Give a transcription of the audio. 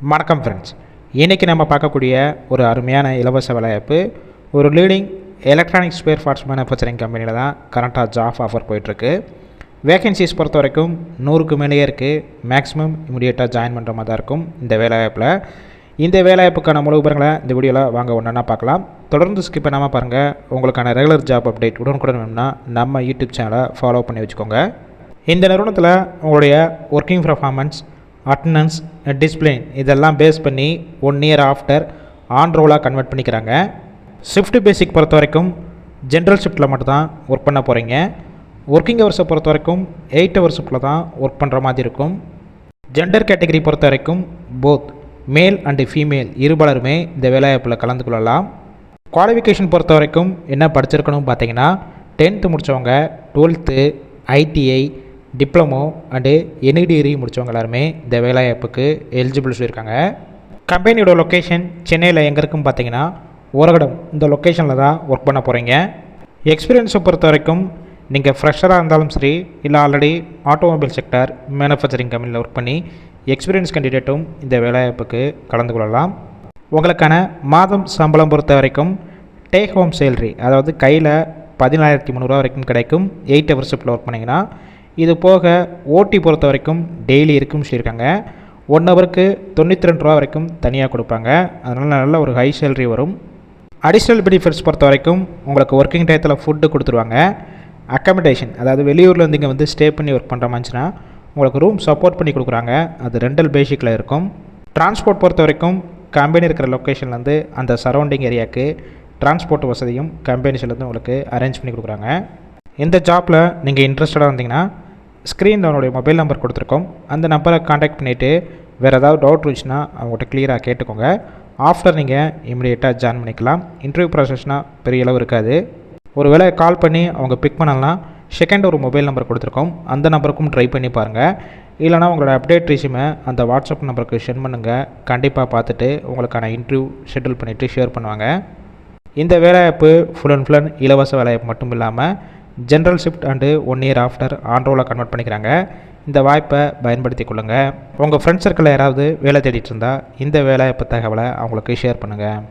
வணக்கம் ஃப்ரெண்ட்ஸ் இன்றைக்கி நம்ம பார்க்கக்கூடிய ஒரு அருமையான இலவச வேலைவாய்ப்பு ஒரு leading electronic spare parts manufacturing கம்பெனியில் தான் கரண்ட்டாக ஜாப் ஆஃபர் போயிட்டுருக்கு. வேகன்சிஸ் பொறுத்த வரைக்கும் நூறுக்கு மேலேயே இருக்குது மேக்ஸிமம் இமீடியட்டாக ஜாயின் பண்ணுற மாதிரி தான் இருக்கும் இந்த வேலைவாய்ப்பில். இந்த வேலைவாய்ப்புக்கான முழு விவரங்களை இந்த வீடியோவில் வாங்க ஒன்றா பார்க்கலாம். தொடர்ந்து ஸ்கிப் பண்ணாமல் பாருங்கள் உங்களுக்கான ரெகுலர் ஜாப் அப்டேட் உடனுக்குடன் வேணும்னா நம்ம யூடியூப் சேனலை ஃபாலோ பண்ணி வச்சுக்கோங்க. இந்த நிறுவனத்தில் உங்களுடைய ஒர்க்கிங் பர்ஃபார்மன்ஸ் அட்டண்டன்ஸ் டிஸ்பிளின் இதெல்லாம் பேஸ் பண்ணி ஒன் இயர் ஆஃப்டர் ஆன் ரோலாக கன்வெர்ட் பண்ணிக்கிறாங்க. ஷிஃப்ட் பேசிக் பொறுத்த வரைக்கும் ஜென்ரல் ஷிஃப்ட்டில் மட்டும்தான் ஒர்க் பண்ண போகிறீங்க ஒர்க்கிங் ஹவர்ஸை பொறுத்த வரைக்கும் எயிட் ஹவர் ஷிஃப்ட்டில் தான் ஒர்க் பண்ணுற மாதிரி இருக்கும். ஜெண்டர் கேட்டகரி பொறுத்த வரைக்கும் போத் மேல் அண்டு ஃபீமேல் இருபலருமே இந்த வேலைவாய்ப்பில் கலந்து கொள்ளலாம். குவாலிஃபிகேஷன் பொறுத்த வரைக்கும் என்ன படிச்சிருக்கணும் பார்த்தீங்கன்னா டென்த்து முடித்தவங்க twelfth ITI diploma and any degree முடித்தவங்க எல்லாருமே இந்த வேலைவாய்ப்புக்கு எலிஜிபிள் சொல்லியிருக்காங்க. கம்பெனியோட லொக்கேஷன் சென்னையில் எங்கே இருக்குன்னு பார்த்தீங்கன்னா ஓரகடம். இந்த லொக்கேஷனில் தான் ஒர்க் பண்ண போகிறீங்க எக்ஸ்பீரியன்ஸை பொறுத்த வரைக்கும் நீங்கள் ஃப்ரெஷராக இருந்தாலும் சரி இல்லை ஆல்ரெடி ஆட்டோமொபைல் செக்டர் மேனுஃபேக்சரிங் கம்பெனியில் ஒர்க் பண்ணி எக்ஸ்பீரியன்ஸ் கேண்டிடேட்டும் இந்த வேலைவாய்ப்புக்கு கலந்து கொள்ளலாம். உங்களுக்கான மாதம் சம்பளம் பொறுத்த வரைக்கும் டேக் ஹோம் சேலரி அதாவது கையில் பதினாயிரத்தி முந்நூறுரூவா வரைக்கும் கிடைக்கும். எயிட் ஹவர் ஷிஃப்ட்டில் ஒர்க் பண்ணிங்கன்னா இது போக ஓட்டி பொறுத்த வரைக்கும் டெய்லி இருக்குன்னு சொல்லியிருக்காங்க. ஒன் ஹவருக்கு தொண்ணூற்றி ரெண்டு ரூபா வரைக்கும் தனியாக கொடுப்பாங்க. அதனால் நல்ல ஒரு ஹை சேலரி வரும். அடிஷ்னல் பெனிஃபிட்ஸ் பொறுத்த வரைக்கும் உங்களுக்கு ஒர்க்கிங் டயத்தில் ஃபுட்டு கொடுத்துருவாங்க. அக்கமடேஷன் அதாவது வெளியூர்லேருந்து இங்கே வந்து ஸ்டே பண்ணி ஒர்க் பண்ணுற மாதிரிச்சுன்னா உங்களுக்கு ரூம் சப்போர்ட் பண்ணி கொடுக்குறாங்க. அது ரெண்டல் பேசிக்கில் இருக்கும். டிரான்ஸ்போர்ட் பொறுத்த வரைக்கும் கம்பெனி இருக்கிற லொக்கேஷன்லேருந்து அந்த சரௌண்டிங் ஏரியாவுக்கு டிரான்ஸ்போர்ட் வசதியும் கம்பெனிஸ்லேருந்து உங்களுக்கு அரேஞ்ச் பண்ணி கொடுக்குறாங்க. இந்த ஜாப்பில் நீங்கள் இன்ட்ரெஸ்டடாக இருந்தீங்கன்னா ஸ்க்ரீனில் அவனுடைய மொபைல் நம்பர் கொடுத்துருக்கோம். அந்த நம்பரை காண்டாக்ட் பண்ணிவிட்டு வேறு ஏதாவது டவுட் இருந்துச்சுன்னா அவங்கள்ட்ட கிளியராக கேட்டுக்கோங்க. ஆஃப்டர் நீங்கள் இமிடியேட்டாக ஜாயின் பண்ணிக்கலாம். இன்டர்வியூ ப்ராசஸ்னால் பெரிய அளவு இருக்காது. ஒரு வேளை கால் பண்ணி அவங்க பிக் பண்ணலாம் செகண்ட் ஒரு மொபைல் நம்பர் கொடுத்துருக்கோம். அந்த நம்பருக்கும் ட்ரை பண்ணி பாருங்கள் இல்லைனா உங்களோட அப்டேட் ரிசியூமை அந்த வாட்ஸ்அப் நம்பருக்கு சென்ட் பண்ணுங்கள் கண்டிப்பாக பார்த்துட்டு உங்களுக்கான இன்டர்வியூ ஷெட்யூல் பண்ணிவிட்டு ஷேர் பண்ணுவாங்க. இந்த வேலைவாய்ப்பு ஃபுல் அண்ட் ஃபுல் அண்ட் இலவச வேலைவாய்ப்பு மட்டும் இல்லாமல் general shift and one year after ஆண்ட்ரோவில் convert பண்ணிக்கிறாங்க. இந்த வாய்ப்பை பயன்படுத்தி கொள்ளுங்கள் உங்கள் ஃப்ரெண்ட்ஸ் சர்க்கிளில் யாராவது வேலை தேடிட்டு இருந்தால் இந்த வேலைவாய்ப்பு தகவலை அவங்களுக்கு ஷேர் பண்ணுங்கள்